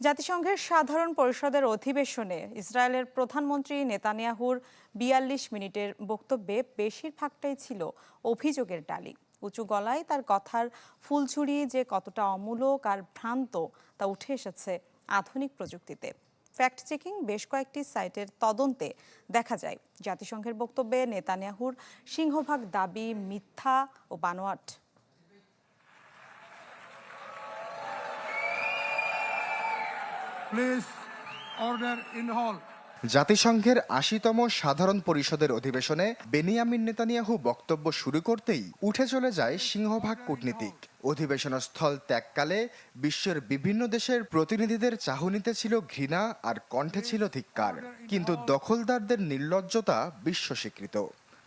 জাতিসংঘের সাধারণ পরিষদের অধিবেশনে ইসরায়েলের প্রধানমন্ত্রী নেতানিয়াহুর বিয়াল্লিশ মিনিটের বক্তব্যে বেশিরভাগটাই ছিল অভিযোগের ডালি। উঁচু গলায় তার কথার ফুলঝুরি যে কতটা অমূলক আর ভ্রান্ত তা উঠে এসেছে আধুনিক প্রযুক্তিতে। ফ্যাক্ট চেকিং বেশ কয়েকটি সাইটের তদন্তে দেখা যায়। জাতিসংঘের বক্তব্যে নেতানিয়াহুর সিংহভাগ দাবি মিথ্যা ও বানোয়াট। Please, order in hall. জাতিসংঘের আশিতম সাধারণ পরিষদের অধিবেশনে বেনিয়ামিন নেতানিয়াহু বক্তব্য শুরু করতেই উঠে চলে যায় সিংহভাগ কূটনীতিক। অধিবেশন স্থল ত্যাগকালে বিশ্বের বিভিন্ন দেশের প্রতিনিধিদের চাহনিতে ছিল ঘৃণা আর কণ্ঠে ছিল ধিক্কার। কিন্তু দখলদারদের নির্লজ্জতা বিশ্ব স্বীকৃত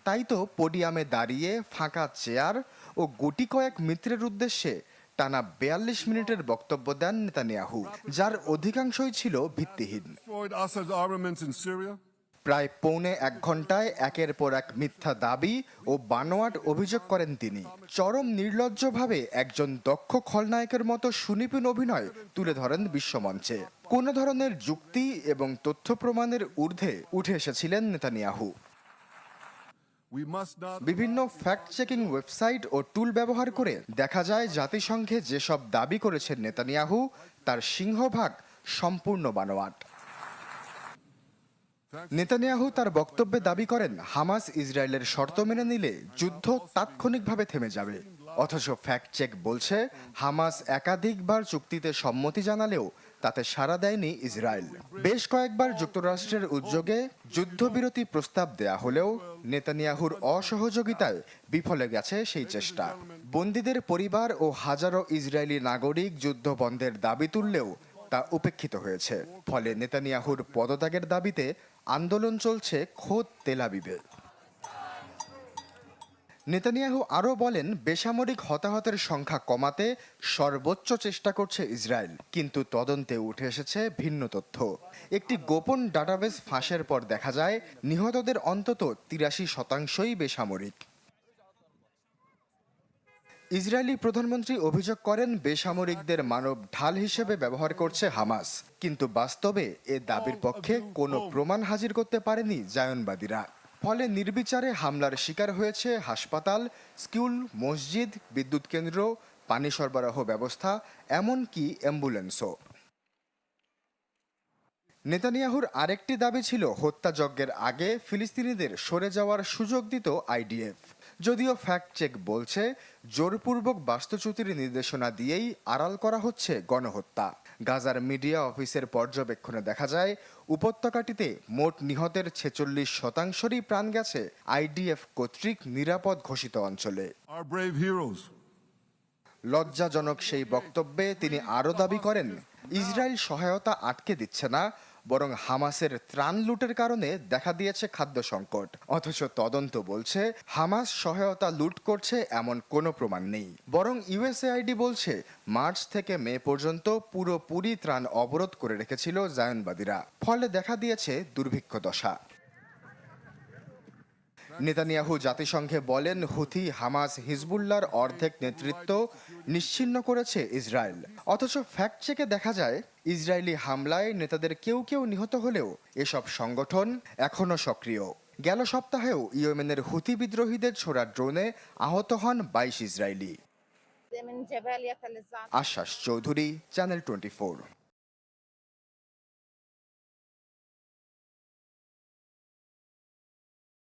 তাই তো পোডিয়ামে দাঁড়িয়ে ফাঁকা চেয়ার ও গুটি কয়েক মিত্রের উদ্দেশ্যে টানা বেয়াল্লিশ মিনিটের বক্তব্য দেন নেতানিয়াহু যার অধিকাংশই ছিল ভিত্তিহীন. প্রায় পৌনে এক ঘন্টায় একের পর এক মিথ্যা দাবি ও বানোয়াট অভিযোগ করেন তিনি। চরম নির্লজ্জভাবে একজন দক্ষ খলনায়কের মতো সুনিপুণ অভিনয় তুলে ধরেন বিশ্বমঞ্চে। কোনো ধরনের যুক্তি এবং তথ্য প্রমাণের ঊর্ধ্বে উঠে এসেছিলেন নেতানিয়াহু। বিভিন্ন ফ্যাক্ট চেকিং ওয়েবসাইট ও টুল ব্যবহার করে দেখা যায় জাতিসংঘে যেসব দাবি করেছেন নেতানিয়াহু তার সিংহভাগ সম্পূর্ণ বানোয়াট। নেতানিয়াহু তার বক্তব্যে দাবি করেন হামাস ইসরায়েলের শর্ত মেনে নিলে যুদ্ধ তাৎক্ষণিকভাবে থেমে যাবে। অথচ ফ্যাক্ট চেক বলছে হামাস একাধিকবার চুক্তিতে সম্মতি জানালেও তাতে সাড়া দেয়নি ইসরায়েল। বেশ কয়েকবার যুক্তরাষ্ট্রের উদ্যোগে যুদ্ধবিরতি প্রস্তাব দেয়া হলেও নেতানিয়াহুর অসহযোগিতায় বিফলে গেছে সেই চেষ্টা। বন্দীদের পরিবার ও হাজারো ইসরায়েলি নাগরিক যুদ্ধ বন্ধের দাবি তুললেও তা উপেক্ষিত হয়েছে। ফলে নেতানিয়াহুর পদত্যাগের দাবিতে আন্দোলন চলছে খোদ তেলাবিবে নেতানিয়াহু আরও বলেন, বেসামরিক হতাহতের সংখ্যা কমাতে সর্বোচ্চ চেষ্টা করছে ইসরায়েল, কিন্তু তদন্তে উঠে এসেছে ভিন্ন তথ্য। একটি গোপন ডাটাবেস ফাঁসের পর দেখা যায়, নিহতদের অন্তত তিরাশি শতাংশই বেসামরিক। ইসরায়েলি প্রধানমন্ত্রী অভিযোগ করেন, বেসামরিকদের মানব ঢাল হিসেবে ব্যবহার করছে হামাস, কিন্তু বাস্তবে এ দাবির পক্ষে কোনো প্রমাণ হাজির করতে পারেনি জায়নবাদীরা। ফলে নির্বিচারে হামলার শিকার হয়েছে হাসপাতাল, স্কুল, মসজিদ, বিদ্যুৎ কেন্দ্র, পানি সরবরাহ ব্যবস্থা, এমনকি অ্যাম্বুলেন্সও। নেতানিয়াহুর আরেকটি দাবি ছিল, হত্যাযজ্ঞের আগে ফিলিস্তিনিদের সরে যাওয়ার সুযোগ দিত আইডিএফ। যদিও ফ্যাক্ট চেক বলছে জোরপূর্বক বাস্তুচ্যুতির নির্দেশনা দিয়েই আড়াল করা হচ্ছে গণহত্যা গাজার মিডিয়া অফিসের পর্যবেক্ষণে দেখা যায় উপত্যকাটিতে মোট নিহতের ছেচল্লিশ শতাংশরই প্রাণ গেছে আইডিএফ কর্তৃক নিরাপদ ঘোষিত অঞ্চলে. লজ্জাজনক সেই বক্তব্যে তিনি আরও দাবি করেন ইসরায়েল সহায়তা আটকে দিচ্ছে না বরং হামাসের ত্রাণ লুটের কারণে দেখা দিয়েছে খাদ্য সংকট। অথচ তদন্ত বলছে, হামাস সহায়তা লুট করছে এমন কোনো প্রমাণ নেই। বরং ইউএসএআইডি বলছে, মার্চ থেকে মে পর্যন্ত পুরোপুরি ত্রাণ অবরোধ করে রেখেছিল জায়নবাদীরা। ফলে দেখা দিয়েছে দুর্ভিক্ষ দশা। নেতানিয়াহু জাতিসংঘে বলেন হুথি হামাস হিজবুল্লার অর্ধেক নেতৃত্ব নিশ্চিন্ন করেছে ইসরায়েল। অথচ ফ্যাক্ট চেকে দেখা যায় ইসরায়েলি হামলায় নেতাদের কেউ কেউ নিহত হলেও এসব সংগঠন এখনও সক্রিয়। গেল সপ্তাহেও ইয়েমেনের হুথি বিদ্রোহীদের ছোড়া ড্রোনে আহত হন বাইশ ইসরায়েলি। আশ্বাস চৌধুরী চ্যানেল টোয়েন্টি